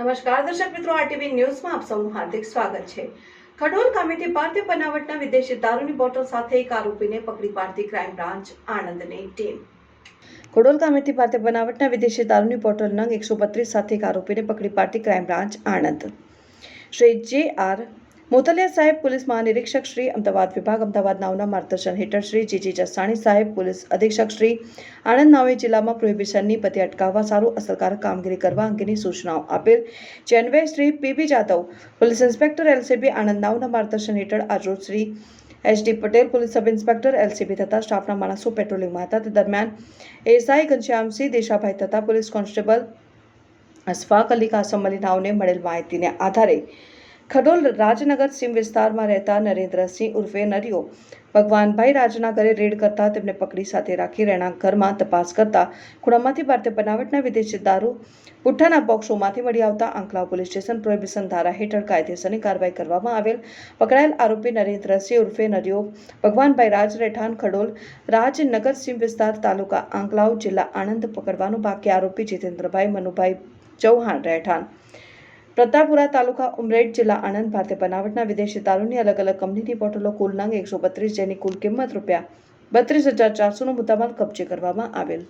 નમસ્કાર, દર્શક મિત્રો આરટીવી ન્યૂઝમાં આપ સૌનું હાર્દિક સ્વાગત છે. ખડોલ ખામેથી ભારતીય બનાવટના વિદેશી દારૂની બોટલ સાથે એક આરોપીને પકડી પાડતી ક્રાઇમ બ્રાન્ચ આણંદની ટીમ. ખડોલ ગામેથી ભારતીય બનાવટના વિદેશી દારૂની બોટલ નંગ એકસો બત્રીસ સાથે એક આરોપીને પકડી પાડતી ક્રાઇમ બ્રાન્ચ આણંદ. શ્રી જે આર મોતલિયા સાહેબ પોલીસ મહાનિરીક્ષક શ્રી અમદાવાદ વિભાગ અમદાવાદ નાવના માર્ગદર્શન હેઠળ શ્રી જીજી જસાણી સાહેબ, પોલીસ અધિક્ષક શ્રી આણંદ નાવે જિલ્લામાં પ્રોહિબિશનની પતિ અટકાવવા સારું અસરકારક કામગીરી કરવા અંગેની સૂચનાઓ આપેલ. જેનવે Shri PB Jadav police inspector LCB Anand નાવના માર્ગદર્શન હેઠળ આજરોજ Shri HD Patel, police sub inspector LCB તથા સ્ટાફના માણસો પેટ્રોલિંગમાં હતા તે દરમિયાન એસઆઈ ઘનશ્યામસિંહ દેશાભાઈ તથા પોલીસ કોન્સ્ટેબલ અશફાક અલી કાસમ અલી નાવને મળેલ માહિતીને આધારે ખડોલ રાજનગર સીમ વિસ્તારમાં રહેતા નરેન્દ્રસિંહ ઉર્ફે નરિયો ભગવાનભાઈ રાજના ઘરે રેડ કરતા તેમને પકડી સાથે રાખી રહેણાંક ઘરમાં તપાસ કરતા ખૂણામાંથી ભારતીય બનાવટના વિદેશી દારૂ પુઠ્ઠાના બોક્સોમાંથી મળી આવતા આંકલાવ પોલીસ સ્ટેશન પ્રોહિબિશન ધારા હેઠળ કાયદેસરની કાર્યવાહી કરવામાં આવેલ. પકડાયેલ આરોપી નરેન્દ્રસિંહ ઉર્ફે નરિયો ભગવાનભાઈ રાજ રહેઠાણ ખડોલ રાજનગર સીમ વિસ્તાર તાલુકા આંકલાવ જિલ્લા આણંદ પકડવાનું બાકી આરોપી જીતેન્દ્રભાઈ મનુભાઈ ચૌહાણ રહેઠાણ. પ્રતાપપુરા તાલુકા ઉમરેઠ જિલ્લા આણંદ ભારતીય બનાવટના વિદેશી દારૂની અલગ અલગ કંપનીની બોટલો કુલ નંગ એકસો બત્રીસ જેની કુલ કિંમત રૂપિયા બત્રીસ હજાર ચારસોનો મુદ્દામાલ કબજે કરવામાં આવેલ.